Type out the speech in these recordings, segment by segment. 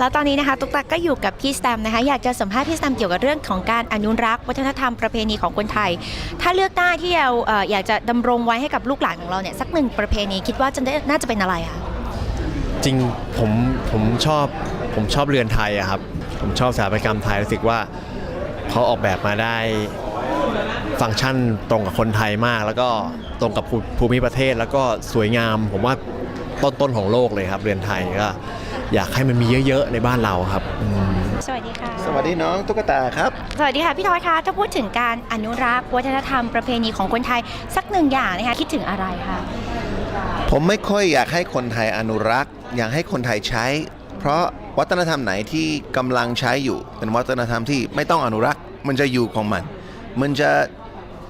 แล้วตอนนี้นะคะตุ๊กตาก็อยู่กับพี่สแตมนะคะ อยากจะสัมภาษณ์พี่สแตมเกี่ยวกับเรื่องของการอนุรักษ์ วัฒนธรรมประเพณีของคนไทย ถ้าเลือกได้ที่เราเอ่ออยากจะดำรงไว้ให้กับลูกหลานของเราเนี่ยสักหนึ่งประเพณีคิดว่าจะได้น่าจะเป็นอะไรคะจริงผมผมชอบผมชอบเรือนไทยอะครับ ผมชอบสถาปัตยกรรมไทยรู้สึกว่าเขาออกแบบมาได้ฟังก์ชันตรงกับคนไทยมาก แล้วก็ตรงกับภูภูมิประเทศแล้วก็สวยงาม ผมว่าต้นต้นๆของโลกเลยครับเรือนไทยก็ อยากให้มันมีเยอะๆในบ้านเราครับอืม สวัสดีค่ะ สวัสดีน้องตุ๊กตาครับ สวัสดีค่ะ พี่ทอยคะถ้าพูดถึงการอนุรักษ์วัฒนธรรมประเพณีของคนไทยสักหนึ่งอย่างนะคะคิดถึงอะไรคะผมไม่ค่อยอยากให้คนไทยอนุรักษ์ อยากให้คนไทยใช้ เพราะวัฒนธรรมไหนที่กำลังใช้อยู่ เป็นวัฒนธรรมที่ไม่ต้องอนุรักษ์ มันจะอยู่ของมัน มันจะ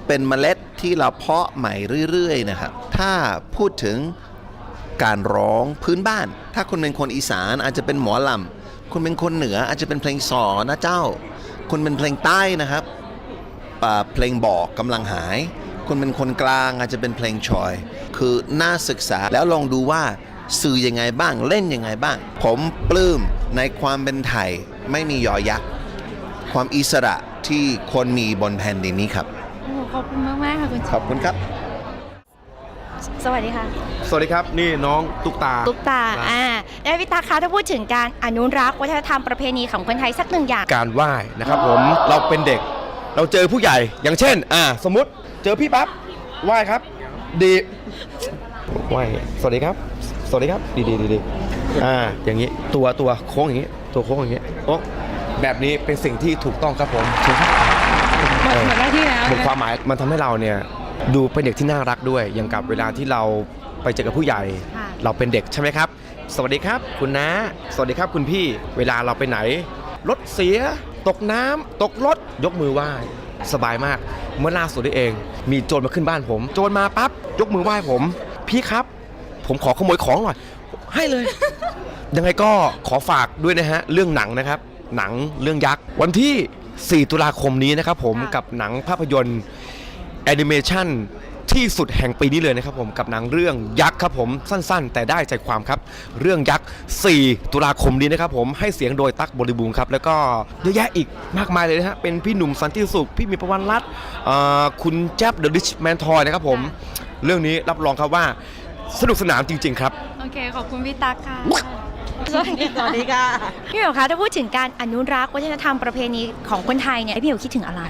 เป็นเมล็ดที่เราเพาะใหม่เรื่อยๆนะครับถ้าพูดถึง การร้องพื้นบ้าน ถ้าคุณเป็นคนอีสานอาจจะเป็นหมอลำคุณเป็นคนเหนืออาจจะเป็นเพลงสอนะเจ้า คุณเป็นเพลงใต้นะครับอ่าเพลงบอกกำลังหาย คุณเป็นคนกลางอาจจะเป็นเพลงชอย คือน่าศึกษาแล้วลองดูว่าสื่อยังไงบ้างเล่นยังไงบ้าง ผมปลื้มในความเป็นไทยไม่มียอยักษ์ความอิสระที่คนมีบนแผ่นดินนี้ครับโอ้ขอบคุณมากมากๆค่ะคุณขอบคุณครับ สวัสดีค่ะ สวัสดีครับ นี่น้องตุ๊กตา ตุ๊กตา อ่าแล้วพี่ตาคะถ้าพูดถึงการอนุรักษ์วัฒนธรรมประเพณีของคนไทยสักหนึ่งอย่าง การไหว้นะครับผม เราเป็นเด็ก เราเจอผู้ใหญ่ อย่างเช่น อ่า สมมุติ เจอพี่ปั๊บ ไหว้ครับ ดีไหว้สวัสดีครับ สวัสดีครับ ดีดีดีดีอ่า อย่างนี้ ตัวตัวโค้งอย่างนี้ ตัวโค้งอย่างนี้ โอ้แบบนี้เป็นสิ่งที่ถูกต้องครับผมถูกครับหมดหมดหน้าที่แล้วบทความหมายมันทำให้เราเนี่ย ดูเป็นเด็กที่น่ารักด้วย อย่างกับเวลาที่เราไปเจอกับผู้ใหญ่ค่ะเราเป็นเด็กใช่ไหมครับ สวัสดีครับ คุณน้า สวัสดีครับคุณพี่ เวลาเราไปไหน รถเสีย ตกน้ำตกรถ ยกมือไหว้ สบายมาก เมื่อล่าสุดนี้เอง มีโจรมาขึ้นบ้านผม โจรมาปั๊บ ยกมือไหว้ผม พี่ครับ ผมขอขโมยของหน่อย ให้เลย ยังไงก็ขอฝากด้วยนะฮะ เรื่องหนังนะครับ หนังเรื่องยักษ์ วันที่ 4 ตุลาคมนี้นะครับผมค่ะกับหนังภาพยนตร์ แอนิเมชันที่สุดแห่งปีนี้เลยนะครับผมกับหนังเรื่องยักษ์ครับผมสั้นๆ แต่ได้ใจความครับ เรื่องยักษ์ 4 ตุลาคมนี้นะครับผมให้เสียงโดยตั๊กบริบูรณ์ครับ แล้วก็เยอะแยะอีกมากมายเลยนะฮะเป็นพี่หนุ่มสันติสุข พี่มีประวันรัตน์เอ่อคุณแจ๊บเดอะริชแมนทอยนะครับผม เรื่องนี้รับรองครับว่าสนุกสนานจริง ๆ ครับ โอเค ขอบคุณพี่ตักค่ะ สวัสดีสวัสดีค่ะ พี่เหมียวคะถ้าพูดถึงการอนุรักษ์วัฒนธรรมประเพณีของคนไทยเนี่ยพี่เหมียวคิดถึงอะไร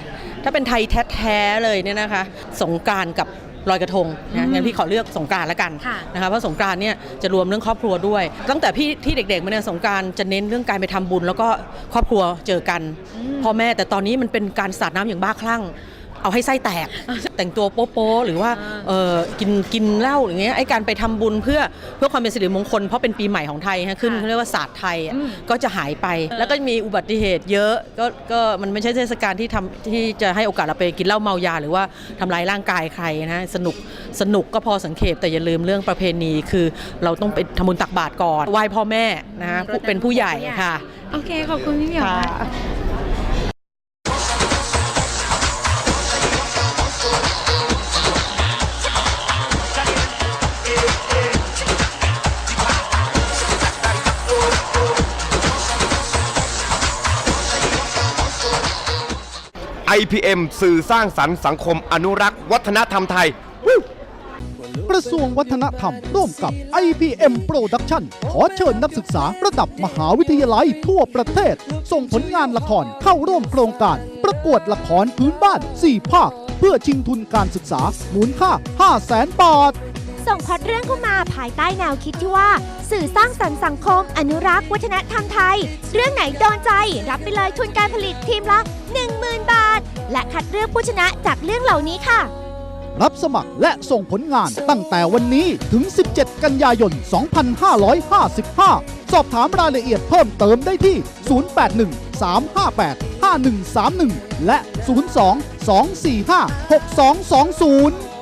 ถ้าเป็นไทยแท้ๆเลยเนี่ยนะคะ สงกรานต์กับลอยกระทงอืนะมงั้นพี่ขอเลือกสงกรารละกันค่ะ นะคะเพราะสงกรานต์เนี่ยจะรวมเรื่องครอบครัวด้วย ตั้งแต่พี่ที่เด็กๆมาเนี่ยสงกรารจะเน้นเรื่องการไปทำบุญ แล้วก็ครอบครัวเจอกันพ่อแม่แต่ตอนนี้มันเป็นการสาดน้ำอย่างบ้าคลั่ง เอาให้ไส้แตก แต่งตัวโป๊ะๆหรือว่าเออกินกินเหล้าอย่างเงี้ยไอ้การไปทำบุญเพื่อเพื่อความเป็นสิริมงคลเพราะเป็นปีใหม่ของไทยฮะขึ้นค่ะเขาเรียกว่าศาสตร์ไทยอะอืมก็จะหายไป แล้วก็มีอุบัติเหตุเยอะก็ก็มันไม่ใช่เทศกาลที่ทำที่จะให้โอกาสเราไปกินเหล้าเมายา หรือว่าทำลายร่างกายใครนะสนุกสนุกก็พอสังเขปแต่อย่าลืมเรื่องประเพณีคือเราต้องไปทำบุญตักบาตรก่อนไหว้พ่อแม่นะฮะผู้เป็นผู้ใหญ่ค่ะ โอเค ขอบคุณพี่เหมียวค่ะ IPM สื่อสร้างสรรค์สังคมอนุรักษ์วัฒนธรรมไทย กระทรวงวัฒนธรรมร่วมกับ IPM Production ขอเชิญนักศึกษาระดับมหาวิทยาลัยทั่วประเทศ ส่งผลงานละครเข้าร่วมโครงการ ประกวดละครพื้นบ้าน 4 ภาค เพื่อชิงทุนการศึกษามูลค่า 5 0 0แสนบาท ส่งพอดเรื่องเข้ามาภายใต้แนวคิดที่ว่า สื่อสร้างสรรค์สังคม อนุรักษ์วัฒนธรรมไทย เรื่องไหนโดนใจ รับไปเลยทุนการผลิตทีมละ 10,000 บาท และคัดเลือกผู้ชนะจากเรื่องเหล่านี้ค่ะ รับสมัครและส่งผลงานตั้งแต่วันนี้ถึง 17 กันยายน 2555 สอบถามรายละเอียดเพิ่มเติมได้ที่ 081 358 5131 และ 02 245 6220